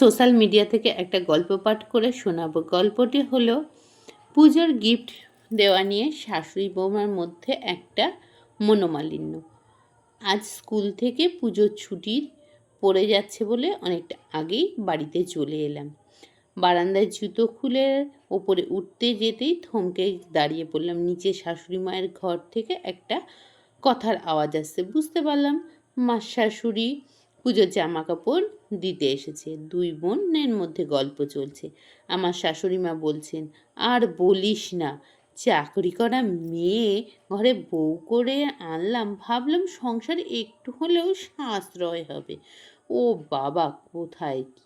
Social media থেকে একটা গল্প পাঠ করে শোনাবো। গল্পটি হলো পুজোর গিফট দেওয়া নিয়ে শাশুড়ি বৌমার মধ্যে একটা মনোমালিন্য। আজ স্কুল থেকে পুজোর ছুটির পড়ে যাচ্ছে বলে অনেকটা আগেই বাড়িতে চলে এলাম। বারান্দায় জুতো খুলে ওপরে উঠতে যেতেই থমকে দাঁড়িয়ে পড়লাম। নিচে শাশুড়ি মায়ের ঘর থেকে একটা কথার আওয়াজ আসছে। বুঝতে পারলাম মা শাশুড়ি পুজোর জামা কাপড় দিতে এসেছে। দুই বোনের মধ্যে গল্প চলছে। আমার শাশুড়ি মা বলছেন, আর বলিস না, চাকরি করা মেয়ে ঘরে বউ করে আনলাম, ভাবলাম সংসারে একটু হলেও সাশ্রয় হবে। ও বাবা, কোথায় কি?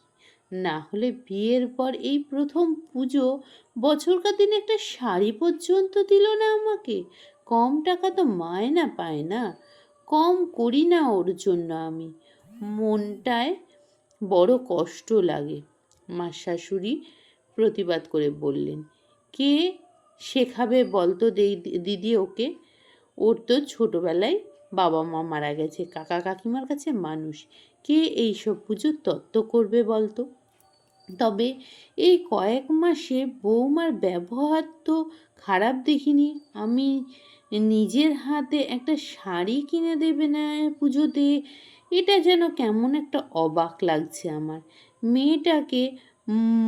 না হলে বিয়ের পর এই প্রথম পুজো বছরকার দিন একটা শাড়ি পর্যন্ত দিল না আমাকে। কম টাকা তো মায়না পায় না। কম করি না ওর জন্য আমি। মনটায় বড় কষ্ট লাগে। মা শাশুড়ি প্রতিবাদ করে বললেন, কে শেখাবে বলতো দিদি ওকে? ওর তো ছোটোবেলায় বাবা মা মারা গেছে, কাকা কাকিমার কাছে মানুষ। কে এইসব পুজোর তত্ত্ব করবে বলতো? তবে এই কয়েক মাসে বৌমার ব্যবহার তো খারাপ দেখিনি। আমি নিজের হাতে একটা শাড়ি কিনে দেবে না পুজোতে? এটা যেন কেমন একটা অবাক লাগছে আমার। মেয়েটাকে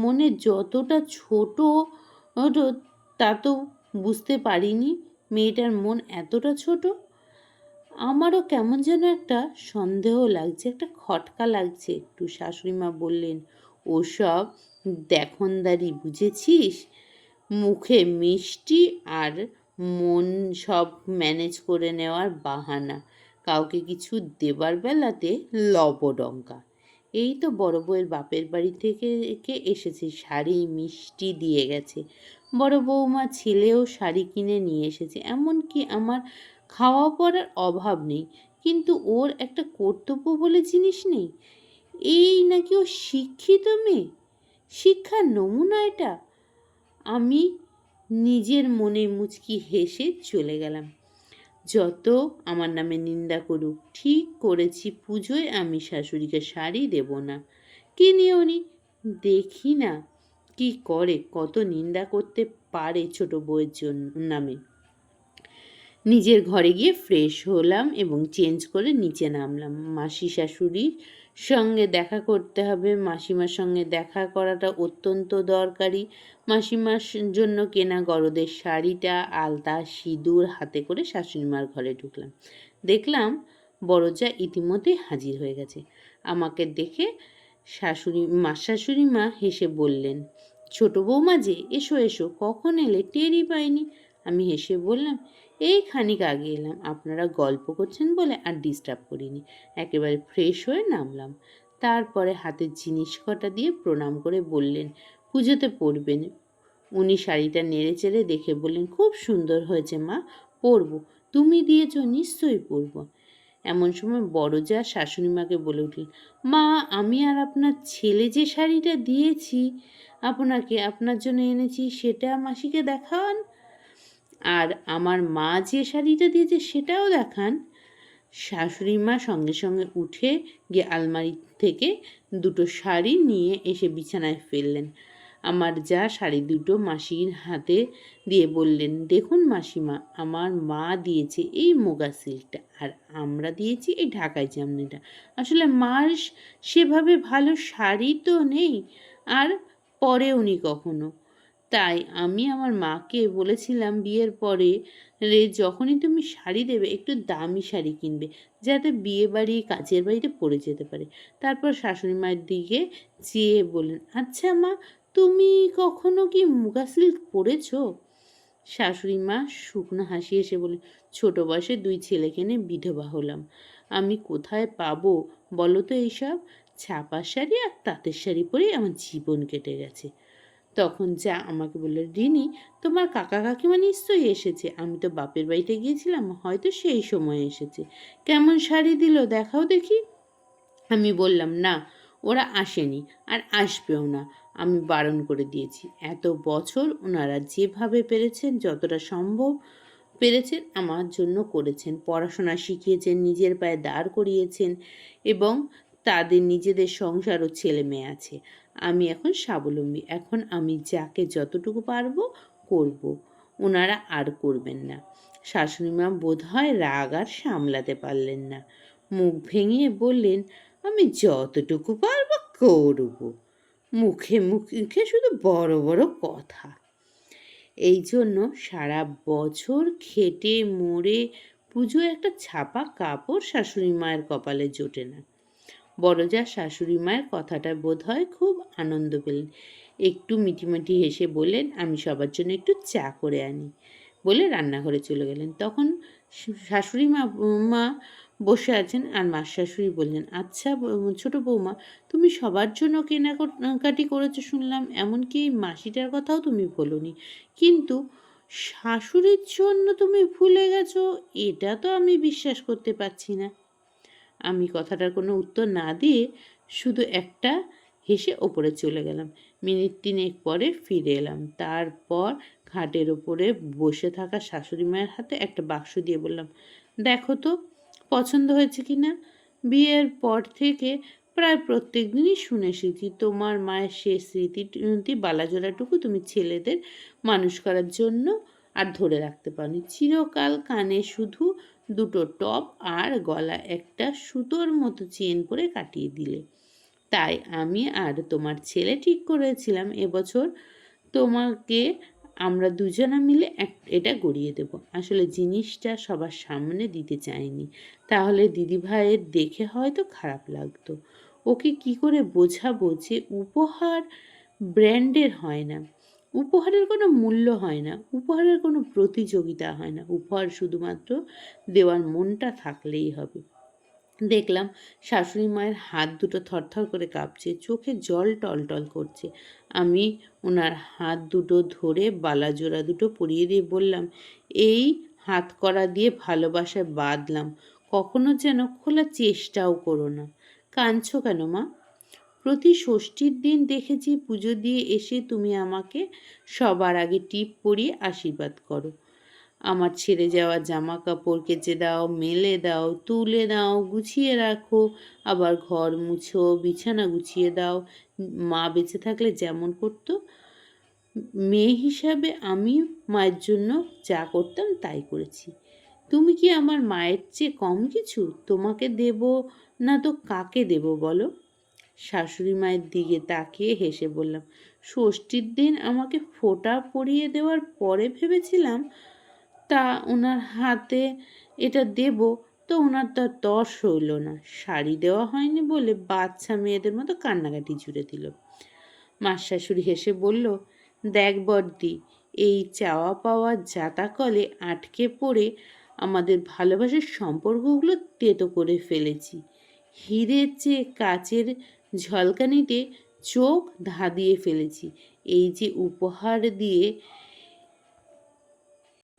মনে যতটা ছোট তা তো বুঝতে পারিনি, মেয়েটার মন এতটা ছোট। আমারও কেমন যেন একটা সন্দেহ লাগছে, একটা খটকা লাগছে একটু শাশুড়ি মা বললেন। ওসব দেখনদারি বুঝেছিস? মুখে মিষ্টি আর মন সব ম্যানেজ করে নেওয়ার বাহানা। কাউকে কিছু দেবার বেলাতে লবডঙ্কা। এই তো বড় বউয়ের বাপের বাড়ি থেকে এসেছে, শাড়ি মিষ্টি দিয়ে গেছে। বড় বৌমা ছেলেও শাড়ি কিনে নিয়ে এসেছে, এমনকি আমার খাওয়া পড়ার অভাব নেই, কিন্তু ওর একটা কর্তব্য বলে জিনিস নেই। এই নাকি ও শিক্ষিত মেয়ে? শিক্ষার নমুনা এটা। আমি নিজের মনে মুচকি হেসে চলে গেলাম। যত আমার নামে নিন্দা করুক, ঠিক করেছি পুজোয় আমি শাশুড়িকে শাড়ি দেব না। কি উনি? দেখি না, কি করে, কত নিন্দা করতে পারে ছোট বউয়ের জন্য নামে। নিজের ঘরে গিয়ে ফ্রেশ হলাম এবং চেঞ্জ করে নিচে নামলাম। মাসি শাশুড়ির সঙ্গে দেখা করতে হবে। মাসিমার সঙ্গে দেখা করাটা অত্যন্ত দরকারি। মাসিমার জন্য কেনা গরদের শাড়িটা, আলতা, সিঁদুর হাতে করে শাশুড়িমার ঘরে ঢুকলাম। দেখলাম বড়জা ইতিমধ্যে হাজির হয়ে গেছে। আমাকে দেখে শাশুড়ি, মা শাশুড়ি মা হেসে বললেন, ছোট বৌমা যে, এসো এসো, কখন এলে টেরই পাইনি? আমি হেসে বললাম এই খানিক আগে এলাম। আপনারা গল্প করছেন বলে আর ডিস্টার্ব করিনি। একেবারে ফ্রেশ হয়ে নামলাম। তারপরে হাতের জিনিস কটা দিয়ে প্রণাম করে বললেন, পুজোতে পরবেন। উনি শাড়িটা নেড়ে চেড়ে দেখে বললেন, খুব সুন্দর হয়েছে মা, পরবো। তুমি দিয়েছ, নিশ্চয়ই পরবো। এমন সময় বড় যা শাশুড়ি মাকে বলে উঠলেন, মা, আমি আর আপনার ছেলে যে শাড়িটা দিয়েছি, আপনাকে আপনার জন্য এনেছি, সেটা মাসিকে দেখান। আর আমার মা যে শাড়িটা দিয়েছে সেটাও দেখান। শাশুড়ি মা সঙ্গে সঙ্গে উঠে গিয়ে আলমারি থেকে দুটো শাড়ি নিয়ে এসে বিছানায় ফেললেন। আমার যা শাড়ি দুটো মাসির হাতে দিয়ে বললেন, দেখুন মাসিমা, আমার মা দিয়েছে এই মোগা সিল্কটা আর আমরা দিয়েছি এই ঢাকাই জামনিটা আসলে মার সেভাবে ভালো শাড়ি তো নেই, আর পরে উনি কখনো। তাই আমি আমার মাকে বলেছিলাম বিয়ের পরে রে, যখনই তুমি শাড়ি দেবে, একটু দামি শাড়ি কিনবে, যাতে বিয়ে বাড়ি কাজের বাড়িতে পরে যেতে পারে। তারপর শাশুড়ি মায়ের দিকে চেয়ে বললেন আচ্ছা মা, তুমি কখনো কি মুগা সিল্ক পরেছো? শাশুড়ি মা শুকনো হাসি এসে বলে ছোট বয়সে দুই ছেলেকে নিয়ে বিধবা হলাম। আমি কোথায় পাবো বলো তো এইসব? ছাপার শাড়ি আর তাঁতের শাড়ি পরেই আমার জীবন কেটে গেছে। তখন যা আমাকে বলল, রিনি, তোমার কাকা কাকিমা নিশ্চয়ই এসেছে। আমি তো বাপের বাড়িতে গিয়েছিলাম, হয়তো সেই সময় এসেছে। কেমন শাড়ি দিল দেখাও দেখি। আমি বললাম, না, ওরা আসেনি আর আসবেও না। আমি বারণ করে দিয়েছি। এত বছর ওনারা যেভাবে পেরেছেন, যতটা সম্ভব পেরেছেন, আমার জন্য করেছেন। পড়াশোনা শিখিয়েছেন, নিজের পায়ে দাঁড় করিয়েছেন এবং তাদের নিজেদের সংসার ও ছেলে মেয়ে আছে। আমি এখন স্বাবলম্বী। এখন আমি যাকে যতটুকু পারব করব। ওনারা আর করবেন না। শাশুড়ি মা বোধ হয় রাগ আর সামলাতে পারলেন না। মুখ ভেঙে বললেন, আমি যতটুকু পারব করব। মুখে মুখে শুধু বড় বড় কথা। এই জন্য সারা বছর খেটে, মরে পুজো একটা ছাপা কাপড় শাশুড়ি মায়ের কপালে জোটে না। বড়জা শাশুড়ি মায়ের কথাটা বোধ হয় খুব আনন্দ পেলেন। একটু মিটিমিটি হেসে বললেন, আমি সবার জন্য একটু চা করে আনি। বলে রান্নাঘরে চলে গেলেন। তখন শাশুড়ি মা মা বসে আছেন আর মা শাশুড়ি বললেন আচ্ছা ছোট বৌমা, তুমি সবার জন্য কেনাকাটি করেছ শুনলাম, এমনকি মাসিটার কথাও তুমি বলনি। কিন্তু শাশুড়ির জন্য তুমি ভুলে গেছো, এটা তো আমি বিশ্বাস করতে পারছি না। আমি কথাটার কোনো উত্তর না দিয়ে শুধু একটা হেসে ওপরে চলে গেলাম। মিনিট তিনেক পরে ফিরে এলাম। তারপর খাটের ওপরে বসে থাকা শাশুড়ি মায়ের হাতে একটা বাক্স দিয়ে বললাম, দেখো তো, পছন্দ হয়েছে কি না? বিয়ের পর থেকে প্রায় প্রত্যেক দিনই শুনে এসেছি, তোমার মায়ের শেষ স্মৃতি বালাজোড়াটুকু তুমি ছেলেদের মানুষ করার জন্য আর ধরে রাখতে পারোনি। চিরকাল কানে শুধু দুটো টপ আর গলা একটা সুতোর মতো চেন করে কাটিয়ে দিলে। তাই আমি আর তোমার ছেলে ঠিক করেছিলাম এবছর। তোমাকে আমরা দুজনা মিলে এটা গড়িয়ে দেব। আসলে জিনিসটা সবার সামনে দিতে চাইনি। তাহলে দিদিভাইয়ের দেখে হয়তো খারাপ লাগতো। ওকে কি করে বোঝাবো যে উপহার ব্র্যান্ডের হয় না। উপহারের কোনো মূল্য হয় না, উপহারের কোনো প্রতিযোগিতা হয় না, উপহার শুধুমাত্র দেওয়ার মনটা থাকলেই হবে। দেখলাম শাশুড়ি মায়ের হাত দুটো থরথর করে কাঁপছে, চোখে জল টলটল করছে। আমি ওনার হাত দুটো ধরে বালা জোড়া দুটো পরিয়ে দিয়ে বললাম, এই হাত করা দিয়ে ভালোবাসায় বাঁধলাম, কখনো যেন খোলা চেষ্টাও করো না। কাঁদছো কেন মা? প্রতি ষষ্ঠীর দিন দেখেছি পুজো দিয়ে এসে তুমি আমাকে সবার আগে টিপ পরিয়ে আশীর্বাদ করো। আমার ছেড়ে যাওয়া জামা কাপড় কেচে দাও, মেলে দাও, তুলে দাও, গুছিয়ে রাখো, আবার ঘর মুছো, বিছানা গুছিয়ে দাও। মা বেঁচে থাকলে যেমন করতো, মেয়ে হিসাবে আমি মায়ের জন্য যা করতাম তাই করেছি। তুমি কি আমার মায়ের চেয়ে কম কিছু? তোমাকে দেব না তো কাকে দেব বলো? শাশুড়ি মায়ের দিকে তাকিয়ে হেসে বললাম, ষষ্ঠীর দিন আমাকে ফোঁটা পরিয়ে দেওয়ার পরে ভেবেছিলাম তা ওনার হাতে এটা দেব, তো ওনার তো তর হইল না। শাড়ি দেওয়া হয়নি বলে বাচ্চা মেয়েদের মতো কান্নাকাটি জুড়ে দিল। মার শাশুড়ি হেসে বলল, দেখ বর্দি এই চাওয়া পাওয়া জাতাকলে আটকে পড়ে আমাদের ভালোবাসার সম্পর্কগুলো তেতো করে ফেলেছি। হিরের চেয়ে কাচের ঝলকানিতে চোখ ধাঁধিয়ে ফেলেছি। এই যে উপহার দিয়ে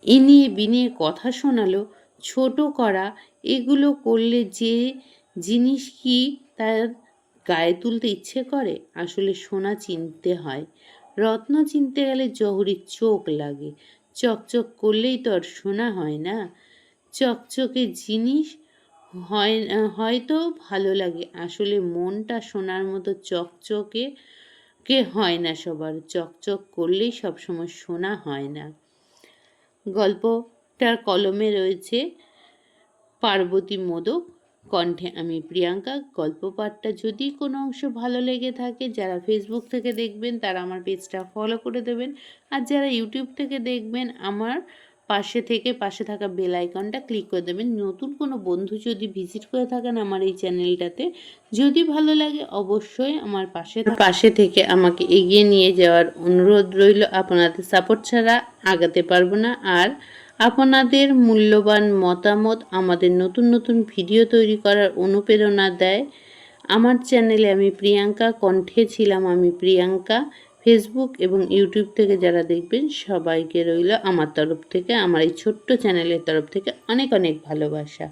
ইনিয়ে বিনিয়ে কথা শোনালো, ছোট করা এগুলো করলে যে জিনিস কি তার গায়ে তুলতে ইচ্ছে করে? আসলে সোনা চিনতে হয়। রত্ন চিনতে গেলে জহরির চোখ লাগে। চকচক করলেই তো আর সোনা হয় না। চকচকে জিনিস হয়, হয়তো ভালো লাগে। আসলে মনটা সোনার মতো চকচকে কে হয় না সবার। চকচক করলেই সবসময় সোনা হয় না। গল্পটার কলমে রয়েছে, পার্বতী মোদক কণ্ঠে আমি প্রিয়াঙ্কা। গল্প পাঠটা যদি কোনো অংশ ভালো লেগে থাকে, যারা ফেসবুক থেকে দেখবেন, তারা আমার পেজটা ফলো করে দেবেন। আর যারা ইউটিউব থেকে দেখবেন, আমার পাশে থেকে পাশে থাকা বেল আইকনটা ক্লিক করে দেবেন। নতুন কোনো বন্ধু যদি ভিজিট করে থাকেন আমার এই চ্যানেলটাতে যদি ভালো লাগে অবশ্যই আমার পাশে পাশে থেকে আমাকে এগিয়ে নিয়ে যাওয়ার অনুরোধ রইল। আপনাদের সাপোর্ট ছাড়া আগাতে পারব না। আর আপনাদের মূল্যবান মতামত আমাদের নতুন নতুন ভিডিও তৈরি করার অনুপ্রেরণা দেয়। আমার চ্যানেলে আমি প্রিয়াঙ্কা, কণ্ঠে ছিলাম আমি প্রিয়াঙ্কা। ফেসবুক এবং ইউটিউব থেকে যারা দেখবেন, সবাইকে রইল আমার তরফ থেকে, আমার এই ছোট্ট চ্যানেলের তরফ থেকে অনেক অনেক ভালোবাসা।